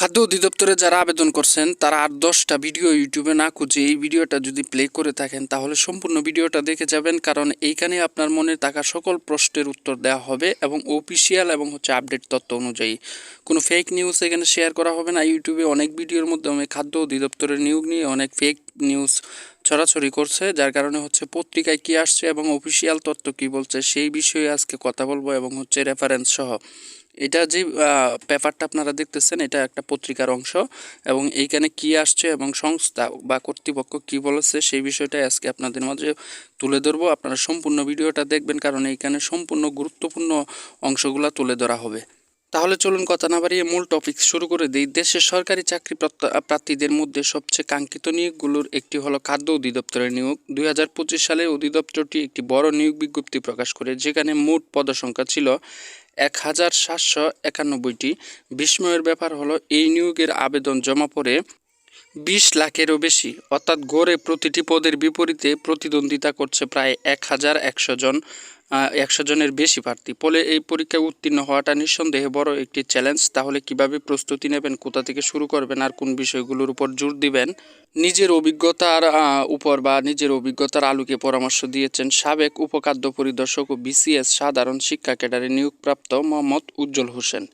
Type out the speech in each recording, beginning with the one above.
খাদ্য অধিদপ্তরে যারা আবেদন করছেন, তারা আর দশটা ভিডিও ইউটিউবে না খুঁজে এই ভিডিওটা যদি প্লে করে থাকেন, তাহলে সম্পূর্ণ ভিডিওটা দেখে যাবেন। কারণ এইখানে আপনার মনে থাকা সকল প্রশ্নের উত্তর দেওয়া হবে এবং অফিসিয়াল এবং হচ্ছে আপডেট তথ্য অনুযায়ী। কোনো ফেক নিউজ এখানে শেয়ার করা হবে না। ইউটিউবে অনেক ভিডিওর মাধ্যমে খাদ্য অধিদপ্তরের নিয়োগ নিয়ে অনেক ফেক নিউজ ছড়াছড়ি করছে, যার কারণে হচ্ছে পত্রিকায় কী আসছে এবং অফিসিয়াল তথ্য কী বলছে, সেই বিষয়ে আজকে কথা বলব এবং হচ্ছে রেফারেন্স সহ। এটা যে পেপারটা আপনারা দেখতেছেন, এটা একটা পত্রিকার অংশ এবং এইখানে কি আসছে এবং সংস্থা বা কর্তৃপক্ষ কি বলেছে সেই বিষয়টা আজকে আপনাদের মাঝে তুলে ধরবো। আপনারা সম্পূর্ণ ভিডিওটা দেখবেন কারণ এইখানে সম্পূর্ণ গুরুত্বপূর্ণ অংশগুলো তুলে ধরা হবে। তাহলে চলুন কথা না বাড়িয়ে মূল টপিক শুরু করে দিই। দেশের সরকারি চাকরি প্রার্থীদের মধ্যে সবচেয়ে কাঙ্ক্ষিত নিয়োগগুলোর একটি হলো খাদ্য অধিদপ্তরের নিয়োগ। দুই হাজার পঁচিশ সালে অধিদপ্তরটি একটি বড় নিয়োগ বিজ্ঞপ্তি প্রকাশ করে, যেখানে মোট পদসংখ্যা ছিল এক হাজার সাতশো একানব্বইটি। বিস্ময়ের ব্যাপার হলো, এই নিয়োগের আবেদন জমা পড়ে বিশ লাখেরও বেশি। অর্থাৎ গড়ে প্রতিটি পদের বিপরীতে প্রতিদ্বন্দ্বিতা করছে প্রায় এক হাজার একশো জন। একশো জনের বেশি প্রার্থী। ফলে এই পরীক্ষায় উত্তীর্ণ হওয়াটা নিঃসন্দেহে বড় একটি চ্যালেঞ্জ তাহলে কীভাবে প্রস্তুতি নেবেন, কোথা থেকে শুরু করবেন, আর কোন বিষয়গুলোর উপর জোর দিবেন? নিজের অভিজ্ঞতার উপর বা নিজের অভিজ্ঞতার আলোকে পরামর্শ দিয়েছেন সাবেক উপখাদ্য পরিদর্শক ও বিসিএস সাধারণ শিক্ষা ক্যাডারে নিয়োগপ্রাপ্ত মোহাম্মদ উজ্জ্বল হোসেন।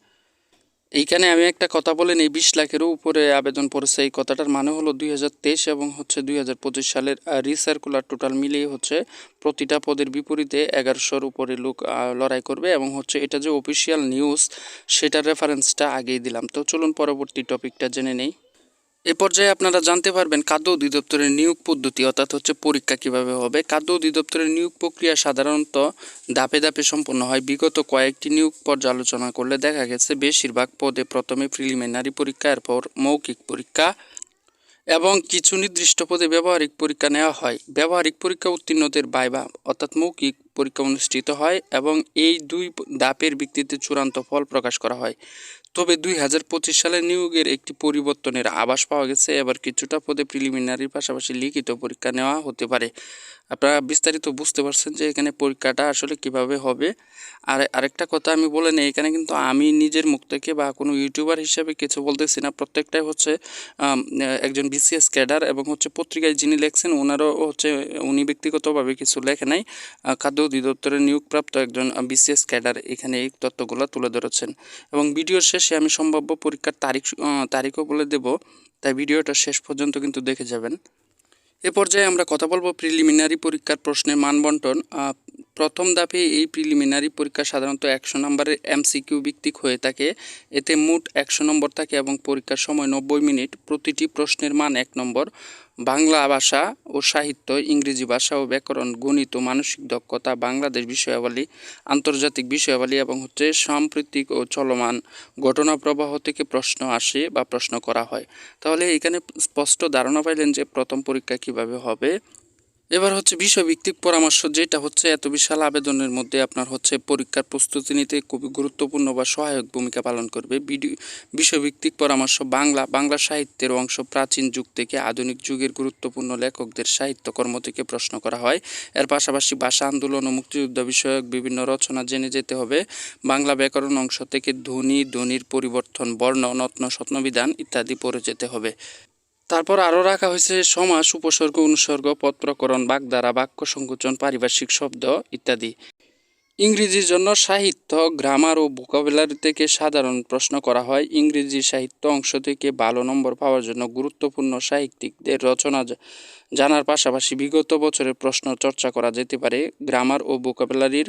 এইখানে আমি একটা কথা বলেন এই বিশ লাখেরও উপরে আবেদন পড়েছে। এই কথাটার মানে হলো দুই হাজার তেইশ এবং হচ্ছে দুই হাজার পঁচিশ সালের রিসার্কুলার টোটাল মিলিয়ে হচ্ছে প্রতিটা পদের বিপরীতে এগারোশোর উপরে লোক লড়াই করবে এবং হচ্ছে এটা যে অফিসিয়াল নিউজ সেটার রেফারেন্সটা আগেই দিলাম। তো চলুন পরবর্তী টপিকটা জেনে নেই। এ পর্যায়ে আপনারা জানতে পারবেন খাদ্য অধিদপ্তরের নিয়োগ পদ্ধতি, অর্থাৎ হচ্ছে পরীক্ষা কীভাবে হবে। খাদ্য অধিদপ্তরের নিয়োগ প্রক্রিয়া সাধারণত ধাপে ধাপে সম্পন্ন হয়। বিগত কয়েকটি নিয়োগ পর্যালোচনা করলে দেখা গেছে বেশিরভাগ পদে প্রথমে প্রিলিমিনারি পরীক্ষা, এরপর মৌখিক পরীক্ষা এবং কিছু নির্দিষ্ট পদে ব্যবহারিক পরীক্ষা নেওয়া হয়। ব্যবহারিক পরীক্ষা উত্তীর্ণদের বাইবা অর্থাৎ মৌখিক পরীক্ষা অনুষ্ঠিত হয় এবং এই দুই ধাপের ভিত্তিতে চূড়ান্ত ফল প্রকাশ করা হয়। তবে দুই হাজার পঁচিশ সালে নিয়োগের একটি পরিবর্তনের আভাস পাওয়া গেছে। এবার কিছুটা পদে প্রিলিমিনারির পাশাপাশি লিখিত পরীক্ষা নেওয়া হতে পারে। আপনারা বিস্তারিত বুঝতে পারছেন যে এখানে পরীক্ষাটা আসলে কীভাবে হবে। আর আরেকটা কথা আমি বলে নেই, এখানে কিন্তু আমি নিজের মুখ থেকে বা কোনো ইউটিউবার হিসেবে কিছু বলতেছি না। প্রত্যেকটাই হচ্ছে একজন বিসিএস ক্যাডার এবং হচ্ছে পত্রিকায় যিনি লেখছেন, ওনারও হচ্ছে, উনি ব্যক্তিগতভাবে কিছু লেখে নাই। খাদ্য অধিদপ্তরের নিয়োগপ্রাপ্ত একজন বিসিএস ক্যাডার এখানে এই তথ্যগুলো তুলে ধরেছেন। এবং ভিডিওর শেষে আমি সম্ভাব্য পরীক্ষার তারিখ তারিখও বলে দেব, তাই ভিডিওটা শেষ পর্যন্ত কিন্তু দেখে যাবেন। এ পর্যায়ে আমরা কথা বলব প্রিলিমিনারি পরীক্ষার প্রশ্নের মানবন্টন প্রথম ধাপে এই প্রিলিমিনারি পরীক্ষা সাধারণত একশো নম্বরের এমসিকিউ ভিত্তিক হয়ে থাকে। এতে মোট একশো নম্বর থাকে এবং পরীক্ষার সময় নব্বই মিনিট। প্রতিটি প্রশ্নের মান এক নম্বর। বাংলা ভাষা ও সাহিত্য, ইংরেজি ভাষা ও ব্যাকরণ, গণিত ও মানসিক দক্ষতা, বাংলাদেশ বিষয়াবলী, আন্তর্জাতিক বিষয়াবলী এবং হচ্ছে সাম্প্রতিক ও চলমান ঘটনা প্রবাহ থেকে প্রশ্ন আসে বা প্রশ্ন করা হয়। তাহলে এখানে স্পষ্ট ধারণা পাইলেন যে প্রথম পরীক্ষা কীভাবে হবে। এবার হচ্ছে বিষয়ভিত্তিক পরামর্শ, যেটা হচ্ছে এত বিশাল আবেদনের মধ্যে আপনার হচ্ছে পরীক্ষার প্রস্তুতি নিতে খুবই গুরুত্বপূর্ণ বা সহায়ক ভূমিকা পালন করবে। বিষয়ভিত্তিক পরামর্শ বাংলা বাংলা সাহিত্যের অংশ প্রাচীন যুগ থেকে আধুনিক যুগের গুরুত্বপূর্ণ লেখকদের সাহিত্যকর্ম থেকে প্রশ্ন করা হয়। এর পাশাপাশি ভাষা আন্দোলন ও মুক্তিযুদ্ধ বিষয়ক বিভিন্ন রচনা জেনে যেতে হবে। বাংলা ব্যাকরণ অংশ থেকে ধ্বনি, ধ্বনির পরিবর্তন, বর্ণ, নত্ন স্বপ্নবিধান ইত্যাদি পড়ে যেতে হবে। তারপর আরও রাখা হয়েছে সমাস, উপসর্গ, অনুসর্গ, পত্রকরণ, বাগধারা, বাক্য সংকোচন, পারিভাষিক শব্দ ইত্যাদি। ইংরেজির জন্য সাহিত্য, গ্রামার ও ভোকাবুলারি থেকে সাধারণ প্রশ্ন করা হয়। ইংরেজি সাহিত্য অংশ থেকে ভালো নম্বর পাওয়ার জন্য গুরুত্বপূর্ণ সাহিত্যিকদের রচনা জানার পাশাপাশি বিগত বছরের প্রশ্ন চর্চা করা যেতে পারে। গ্রামার ও ভোকাবুলারির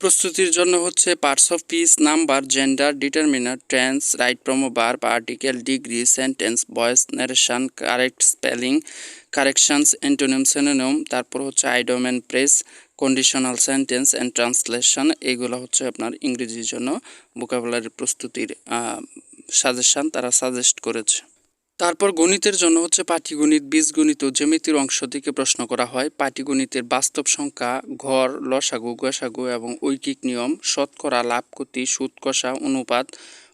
প্রস্তুতির জন্য হচ্ছে parts of speech number gender determiner tense right form of verb article degree sentence voice narration correct spelling corrections antonym synonym তারপর হচ্ছে idiom and phrase conditional sentence and translation এগুলো হচ্ছে আপনার ইংরেজির জন্য ভোকাবুলারি প্রস্তুতির সাজেশন তারা সাজেস্ট করেছে। তারপর গণিতের জন্য হচ্ছে পাটিগণিত, বীজগণিত ও জ্যামিতির অংশ থেকে প্রশ্ন করা হয়। পাটিগণিতের বাস্তব সংখ্যা, ঘর, লসাগু, গসাগু এবং ঐকিক নিয়ম, শতকরা লাভ ক্ষতি সুদ কষা অনুপাত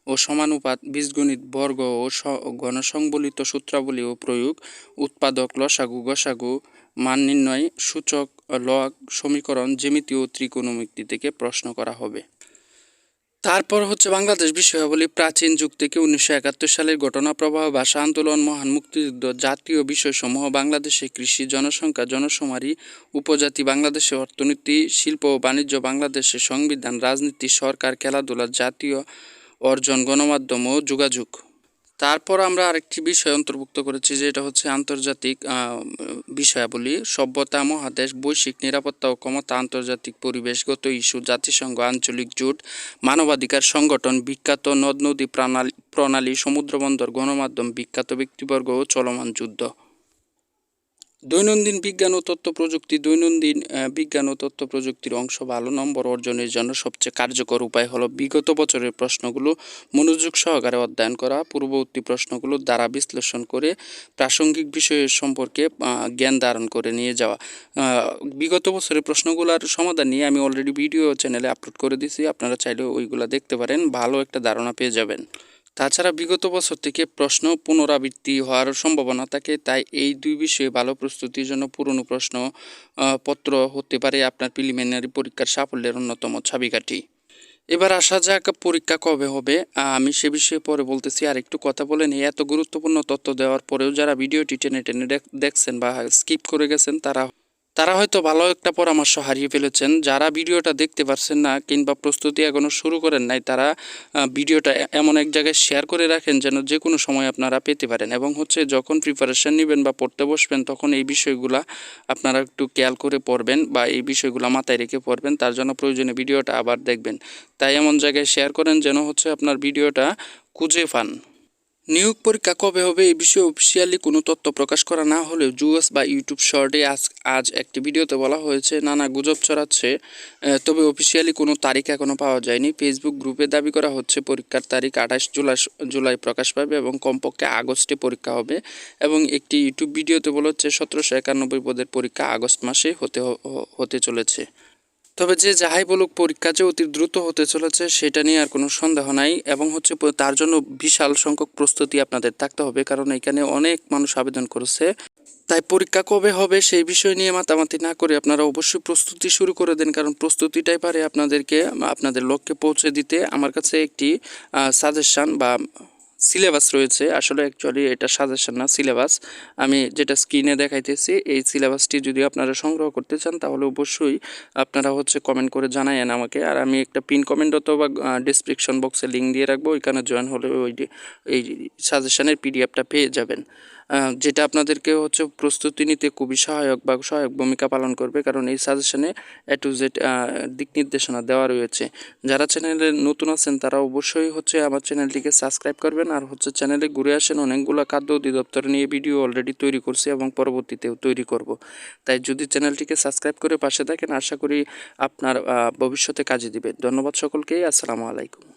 ও সমানুপাত, বীজগণিত, বর্গ ও গণসংবলিত সূত্রাবলী ও প্রয়োগ, উৎপাদক, লসাগু, গসাগু, মান নির্ণয়, সূচক, লগ, সমীকরণ, জ্যামিতি ও ত্রিকোণমিতি থেকে প্রশ্ন করা হবে। তারপর হচ্ছে বাংলাদেশ বিষয়াবলী প্রাচীন যুগ থেকে উনিশশো একাত্তর সালের ঘটনা প্রবাহ, ভাষা আন্দোলন, মহান মুক্তিযুদ্ধ, জাতীয় বিষয়সমূহ, বাংলাদেশে কৃষি, জনসংখ্যা, জনসমারি, উপজাতি, বাংলাদেশে অর্থনীতি, শিল্প ও বাণিজ্য, বাংলাদেশে সংবিধান, রাজনীতি, সরকার, খেলাধুলা, জাতীয় অর্জন, গণমাধ্যম ও যোগাযোগ। তারপর আমরা আরেকটি বিষয় অন্তর্ভুক্ত করেছি, যেটা হচ্ছে আন্তর্জাতিক বিষয়াবলী, সভ্যতা, মহাদেশ, বৈশ্বিক নিরাপত্তা ও ক্ষমতা, আন্তর্জাতিক পরিবেশগত ইস্যু, জাতিসংঘ, আঞ্চলিক জোট, মানবাধিকার সংগঠন, বিখ্যাত নদ নদী প্রণালী প্রণালী সমুদ্রবন্দর গণমাধ্যম, বিখ্যাত ব্যক্তিবর্গ ও চলমান যুদ্ধ। দৈনন্দিন বিজ্ঞান ও তথ্য প্রযুক্তি, দৈনন্দিন বিজ্ঞান ও তথ্য প্রযুক্তির অংশ ভালো নম্বর অর্জনের জন্য সবচেয়ে কার্যকর উপায় হলো বিগত বছরের প্রশ্নগুলো মনোযোগ সহকারে অধ্যয়ন করা, পূর্ববর্তী প্রশ্নগুলো দ্বারা বিশ্লেষণ করে প্রাসঙ্গিক বিষয়ের সম্পর্কে জ্ঞান ধারণ করে নিয়ে যাওয়া। বিগত বছরের প্রশ্নগুলোর সমাধান নিয়ে আমি অলরেডি ভিডিও চ্যানেলে আপলোড করে দিয়েছি আপনারা চাইলে ওইগুলো দেখতে পারেন, ভালো একটা ধারণা পেয়ে যাবেন। তাছাড়া বিগত বছর থেকে প্রশ্ন পুনরাবৃত্তি হওয়ার সম্ভাবনা থাকে, তাই এই দুই বিষয়ে ভালো প্রস্তুতির জন্য পুরনো প্রশ্ন পত্র হতে পারে আপনার প্রিলিমিনারি পরীক্ষার সাফল্যের অন্যতম চাবিকাঠি। এবার আসা যাক পরীক্ষা কবে হবে। আমি সে বিষয়ে পরে বলতেছি আর একটু কথা বলে নিই। এত গুরুত্বপূর্ণ তথ্য দেওয়ার পরেও যারা ভিডিওটি টেনে টেনে দেখ- দেখছেন বা স্কিপ করে গেছেন, তারা তারা হয়তো ভালো একটা পরামর্শ হারিয়ে ফেলেছেন। যারা ভিডিওটা দেখতে পারছেন না কিংবা প্রস্তুতি এখনও শুরু করেন নাই, তারা ভিডিওটা এমন এক জায়গায় শেয়ার করে রাখেন যেন যে কোনো সময় আপনারা পেতে পারেন। এবং হচ্ছে যখন প্রিপারেশন নেবেন বা পড়তে বসবেন, তখন এই বিষয়গুলা আপনারা একটু খেয়াল করে পড়বেন বা এই বিষয়গুলো মাথায় রেখে পড়বেন, তার জন্য প্রয়োজনে ভিডিওটা আবার দেখবেন। তাই এমন জায়গায় শেয়ার করেন যেন হচ্ছে আপনার ভিডিওটা খুঁজে পান। নিয়োগ পরীক্ষা কবে হবে এই বিষয়ে অফিসিয়ালি কোনো তথ্য প্রকাশ করা না হলেও জুএস বা ইউটিউব শর্টে আজ আজ একটি ভিডিওতে বলা হয়েছে, নানা গুজব ছড়াচ্ছে তবে অফিসিয়ালি কোনো তারিখ এখনও পাওয়া যায়নি। ফেসবুক গ্রুপে দাবি করা হচ্ছে, পরীক্ষার তারিখ আঠাশ জুলাই জুলাই প্রকাশ পাবে এবং কমপক্ষে আগস্টে পরীক্ষা হবে এবং একটি ইউটিউব ভিডিওতে বলা হচ্ছে, সতেরোশো একানব্বই পদের পরীক্ষা আগস্ট মাসে হতে হতে চলেছে। তবে যে যাহাই বলুক পরীক্ষা যে অতি দ্রুত হতে চলেছে, সেটা নিয়ে আর কোনো সন্দেহ নাই এবং হচ্ছে তার জন্য বিশাল সংখ্যক প্রস্তুতি আপনাদের থাকতে হবে কারণ এখানে অনেক মানুষ আবেদন করেছে। তাই পরীক্ষা কবে হবে সেই বিষয় নিয়ে মাতামাতি না করে আপনারা অবশ্যই প্রস্তুতি শুরু করে দেন কারণ প্রস্তুতিটাই পারে আপনাদেরকে, আপনাদের লক্ষ্যে পৌঁছে দিতে। আমার কাছে একটি সাজেশন বা সিলেবাস রয়েছে। আসলে অ্যাকচুয়ালি এটা সাজেশন না, সিলেবাস। আমি যেটা স্ক্রিনে দেখাইতেছি, এই সিলেবাসটি যদি আপনারা সংগ্রহ করতে চান, তাহলে অবশ্যই আপনারা হচ্ছে কমেন্ট করে জানায়েন আমাকে। আর আমি একটা পিন কমেন্ট অথবা ডিসক্রিপশন বক্সে লিঙ্ক দিয়ে রাখব, ওইখানে জয়েন হলে ওই এই সাজেশনের পিডিএফটা পেয়ে যাবেন। যেটা আপনাদেরকে হচ্ছে প্রস্তুতি নিতে খুবই সহায়ক বা সহায়ক ভূমিকা পালন করবে, কারণ এই সাজেশনে এ টু জেড দিক নির্দেশনা দেওয়া রয়েছে। যারা চ্যানেলে নতুন আছেন, তারা অবশ্যই হচ্ছে আমার চ্যানেলটিকে সাবস্ক্রাইব করবেন আর হচ্ছে চ্যানেলে ঘুরে আসেন, অনেকগুলো খাদ্য অধিদপ্তর নিয়ে ভিডিও অলরেডি তৈরি করছি এবং পরবর্তীতেও তৈরি করব। তাই যদি চ্যানেলটিকে সাবস্ক্রাইব করে পাশে থাকেন, আশা করি আপনার ভবিষ্যতে কাজে দিবে। ধন্যবাদ সকলকেই, আসসালামু আলাইকুম।